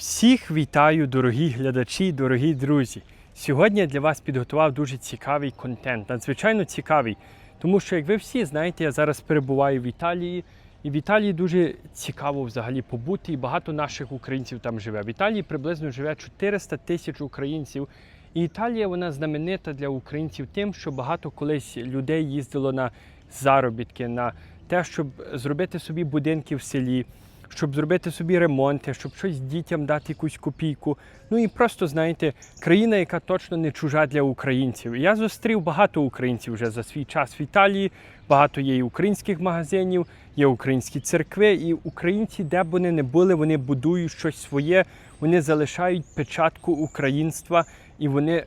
Всіх вітаю, дорогі глядачі, дорогі друзі. Сьогодні я для вас підготував дуже цікавий контент, надзвичайно цікавий. Тому що, як ви всі знаєте, я зараз перебуваю в Італії, і в Італії дуже цікаво взагалі побути, і багато наших українців там живе. В Італії приблизно живе 400 тисяч українців. І Італія вона знаменита для українців тим, що багато колись людей їздило на заробітки, на те, щоб зробити собі будинки в селі, щоб зробити собі ремонти, щоб щось дітям дати якусь копійку. Ну і просто знаєте, країна, яка точно не чужа для українців. Я зустрів багато українців вже за свій час в Італії. Багато є і українських магазинів, є українські церкви, і українці, де б вони не були, вони будують щось своє, вони залишають печатку українства і вони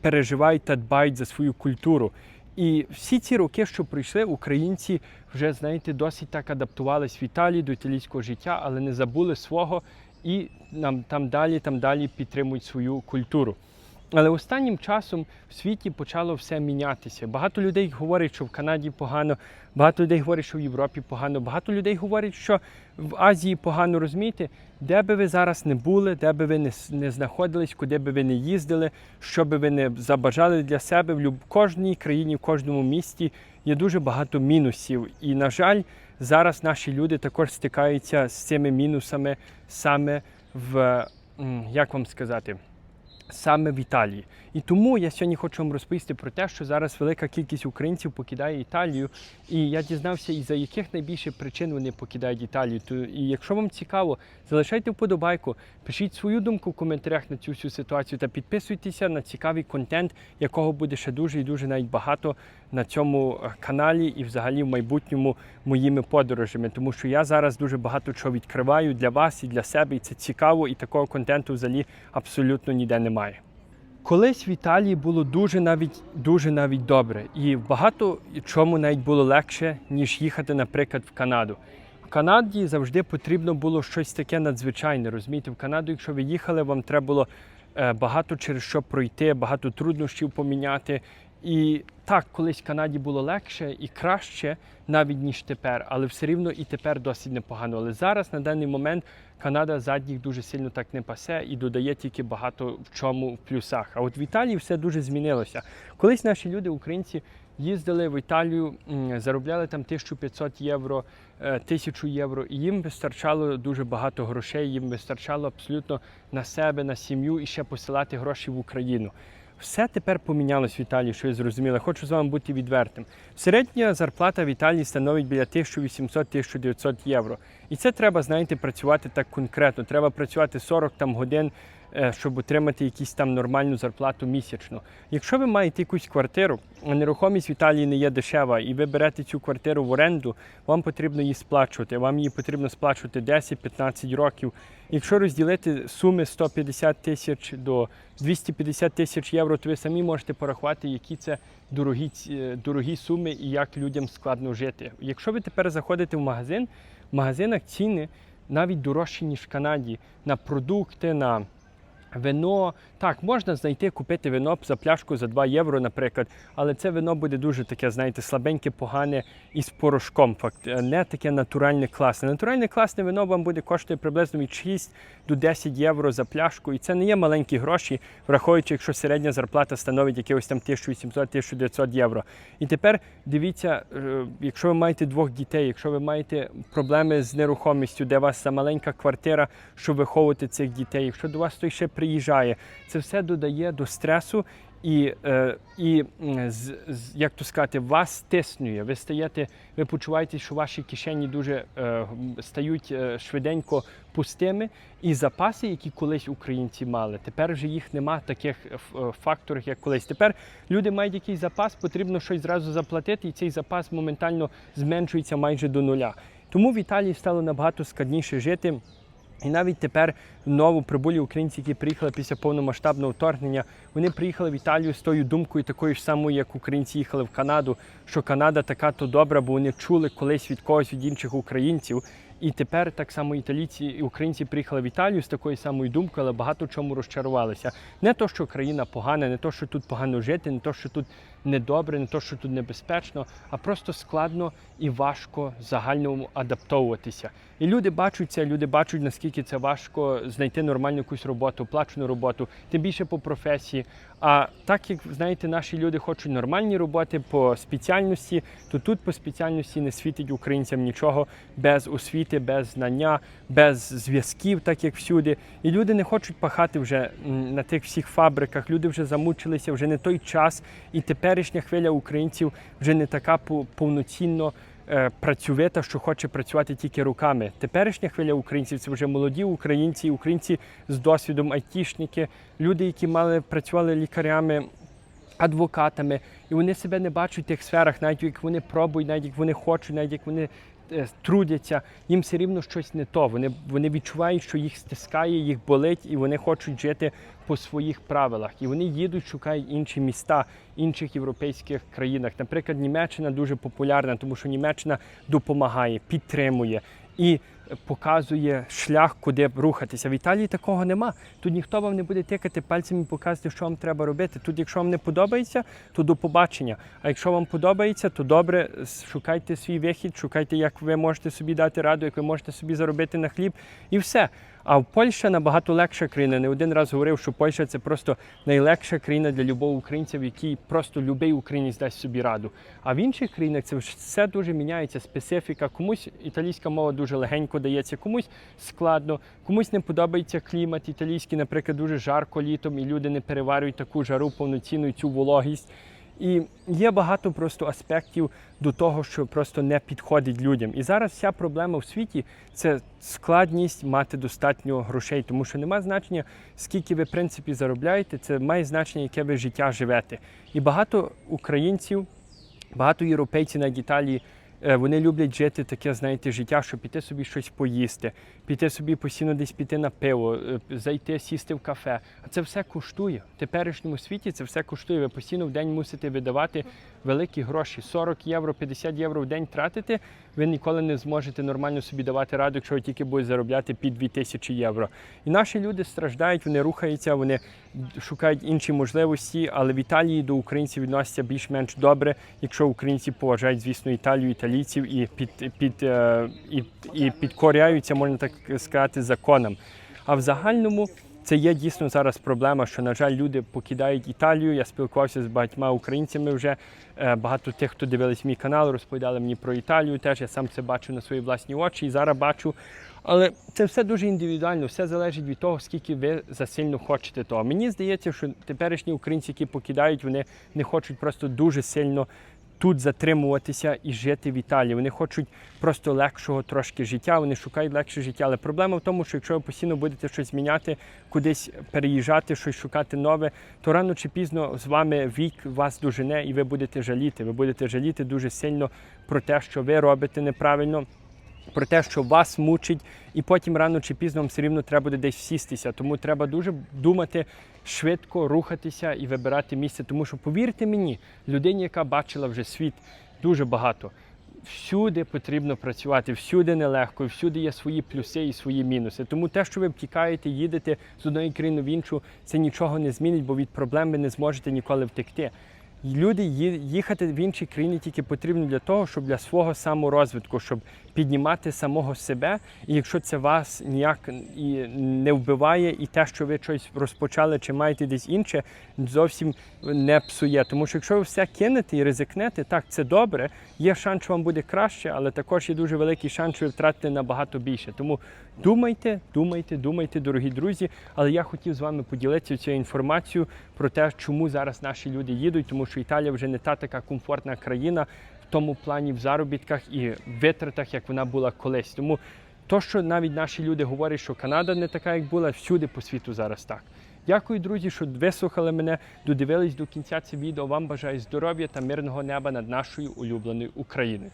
переживають та дбають за свою культуру. І всі ці роки, що пройшли, українці вже знаєте, досить так адаптувались в Італії до італійського життя, але не забули свого і нам там далі, там далі підтримують свою культуру. Але останнім часом в світі почало все мінятися. Багато людей говорять, що в Канаді погано, багато людей говорять, що в Європі погано, багато людей говорять, що в Азії погано розумієте, де би ви зараз не були, де би ви не, не знаходились, куди би ви не їздили, що би ви не забажали для себе в кожній країні, в кожному місті є дуже багато мінусів. І, на жаль, зараз наші люди також стикаються з цими мінусами саме в як вам сказати саме в Італії. І тому я сьогодні хочу вам розповісти про те, що зараз велика кількість українців покидає Італію, і я дізнався, із за яких найбільше причин вони покидають Італію. То і якщо вам цікаво, залишайте вподобайку, пишіть свою думку в коментарях на цю всю ситуацію та підписуйтеся на цікавий контент, якого буде ще дуже і дуже навіть багато на цьому е, каналі і взагалі в майбутньому моїми подорожами. Тому що я зараз дуже багато чого відкриваю для вас і для себе, і це цікаво, і такого контенту взагалі абсолютно ніде немає. Колись в Італії було дуже навіть дуже навіть добре, і багато чому навіть було легше, ніж їхати, наприклад, в Канаду. В Канаді завжди потрібно було щось таке надзвичайне. Розумієте, в Канаду, якщо ви їхали, вам треба було е, багато через що пройти, багато труднощів поміняти. І так, колись Канаді було легше і краще, навіть ніж тепер, але все рівно і тепер досить непогано. Але зараз на даний момент Канада задніх дуже сильно так не пасе і додає тільки багато в чому в плюсах. А от в Італії все дуже змінилося. Колись наші люди, українці, їздили в Італію, заробляли там 1500 євро, е, 1000 євро, і їм вистачало дуже багато грошей, їм вистачало абсолютно на себе, на сім'ю і ще посилати гроші в Україну. Все тепер помінялось в Італії, що я зрозуміла. Хочу з вами бути відвертим. Середня зарплата в Італії становить біля 1800-1900 євро. І це треба, знаєте, працювати так конкретно. Треба працювати 40 там годин, щоб отримати якусь там нормальну зарплату місячно. Якщо ви маєте якусь квартиру, а нерухомість в Італії не є дешева, і ви берете цю квартиру в оренду, вам потрібно її сплачувати. Вам її потрібно сплачувати 10-15 років. Якщо розділити суми 150 тисяч до 250 тисяч євро, то ви самі можете порахувати, які це дорогі, е, дорогі суми і як людям складно жити. Якщо ви тепер заходите в магазин, в магазинах ціни навіть дорожчі, ніж в Канаді, на продукти, на Вино так можна знайти, купити вино за пляшку за 2 євро, наприклад, але це вино буде дуже таке, знаєте, слабеньке, погане і з порошком. Факт е, не таке натуральне класне. Натуральне класне вино вам буде коштувати приблизно від 6 до 10 євро за пляшку, і це не є маленькі гроші, враховуючи, якщо середня зарплата становить якихось там 1800-1900 євро. І тепер дивіться, е, якщо ви маєте двох дітей, якщо ви маєте проблеми з нерухомістю, де у вас маленька квартира, щоб виховувати цих дітей, якщо до вас той ще приїжджає, це все додає до стресу. І, е, і як то сказати, вас стиснює. Ви стаєте, ви почуваєте, що ваші кишені дуже е, стають е, швиденько пустими. І запаси, які колись українці мали, тепер вже їх нема таких факторів, як колись. Тепер люди мають якийсь запас, потрібно щось зразу заплатити, і цей запас моментально зменшується майже до нуля. Тому в Італії стало набагато складніше жити. І навіть тепер новоприбулі українці, які приїхали після повномасштабного вторгнення, вони приїхали в Італію з тою думкою, такою ж самою, як українці їхали в Канаду, що Канада така то добра, бо вони чули колись від когось від інших українців. І тепер так само італійці і українці приїхали в Італію з такою самою думкою, але багато чому розчарувалися. Не то, що країна погана, не то, що тут погано жити, не то, що тут недобре, не то, що тут небезпечно, а просто складно і важко загальному адаптовуватися. І люди бачать це, люди бачать, наскільки це важко знайти нормальну якусь роботу, оплачену роботу, тим більше по професії. А так як знаєте, наші люди хочуть нормальні роботи по спеціальності, то тут по спеціальності не світить українцям нічого без освіти, без знання, без зв'язків, так як всюди. І люди не хочуть пахати вже на тих всіх фабриках. Люди вже замучилися, вже не той час. І теперішня хвиля українців вже не така пов- повноцінно е, працьовита, що хоче працювати тільки руками. Теперішня хвиля українців це вже молоді українці, українці з досвідом, айтішники, люди, які мали працювали лікарями. Адвокатами, і вони себе не бачать в тих сферах, навіть як вони пробують, навіть як вони хочуть, навіть як вони трудяться, їм все рівно щось не то. Вони, вони відчувають, що їх стискає, їх болить, і вони хочуть жити по своїх правилах. І вони їдуть, шукають інші міста, інших європейських країнах. Наприклад, Німеччина дуже популярна, тому що Німеччина допомагає, підтримує і показує шлях, куди рухатися. В Італії такого нема. Тут ніхто вам не буде тикати пальцем і показувати, що вам треба робити. Тут, якщо вам не подобається, то до побачення. А якщо вам подобається, то добре, шукайте свій вихід, шукайте, як ви можете собі дати раду, як ви можете собі заробити на хліб, і все. А в Польща набагато легша країна. Не один раз говорив, що Польща це просто найлегша країна для любого українця, в якій просто будь-який українець дасть собі раду. А в інших країнах це все дуже міняється, специфіка. Комусь італійська мова дуже легенько дається, комусь складно, комусь не подобається клімат італійський, наприклад, дуже жарко літом, і люди не переварюють таку жару повноцінну цю вологість. І є багато просто аспектів до того, що просто не підходить людям. І зараз вся проблема в світі це складність мати достатньо грошей, тому що немає значення, скільки ви в принципі заробляєте, це має значення, яке ви життя живете. І багато українців, багато європейців на Італії. Е, Вони люблять жити таке, знаєте, життя, щоб піти собі щось поїсти, піти собі постійно десь піти на пиво, е, зайти, сісти в кафе. А це все коштує. В теперішньому світі це все коштує. Ви постійно в день мусите видавати великі гроші. 40 євро, 50 євро в день тратите. Ви ніколи не зможете нормально собі давати раду, якщо ви тільки будете заробляти під 2000 євро. І наші люди страждають, вони рухаються, вони шукають інші можливості, але в Італії до українців відносяться більш-менш добре, якщо українці поважають, звісно, Італію, італійців і під, під, е, і, і підкоряються, можна так сказати, законам. А в загальному це є дійсно зараз проблема, що, на жаль, люди покидають Італію. Я спілкувався з багатьма українцями вже. Е, Багато тих, хто дивились мій канал, розповідали мені про Італію. Теж я сам це бачу на свої власні очі і зараз бачу. Але це все дуже індивідуально, все залежить від того, скільки ви засильно хочете того. Мені здається, що теперішні українці, які покидають, вони не хочуть просто дуже сильно тут затримуватися і жити в Італії. Вони хочуть просто легшого трошки життя, вони шукають легше життя. Але проблема в тому, що якщо ви постійно будете щось зміняти, кудись переїжджати, щось шукати нове, то рано чи пізно з вами вік вас дожене і ви будете жаліти. Ви будете жаліти дуже сильно про те, що ви робите неправильно про те, що вас мучить, і потім рано чи пізно вам все рівно треба буде десь сістися. Тому треба дуже думати швидко, рухатися і вибирати місце. Тому що, повірте мені, людині, яка бачила вже світ дуже багато. Всюди потрібно працювати, всюди нелегко, всюди є свої плюси і свої мінуси. Тому те, що ви втікаєте, їдете з одної країни в іншу, це нічого не змінить, бо від проблем ви не зможете ніколи втекти. Люди їхати в інші країни тільки потрібно для того, щоб для свого саморозвитку, щоб піднімати самого себе. І якщо це вас ніяк і не вбиває, і те, що ви щось розпочали чи маєте десь інше, зовсім не псує. Тому що якщо ви все кинете і ризикнете, так це добре. Є шанс, що вам буде краще, але також є дуже великий шанс, що ви втратите набагато більше. Тому думайте, думайте, думайте, дорогі друзі. Але я хотів з вами поділитися цією інформацією про те, чому зараз наші люди їдуть, тому що Італія вже не та така комфортна країна тому плані в заробітках і витратах, як вона була колись. Тому то, що навіть наші люди говорять, що Канада не така, як була, всюди по світу зараз так. Дякую, друзі, що вислухали мене, додивились до кінця це відео. Вам бажаю здоров'я та мирного неба над нашою улюбленою Україною.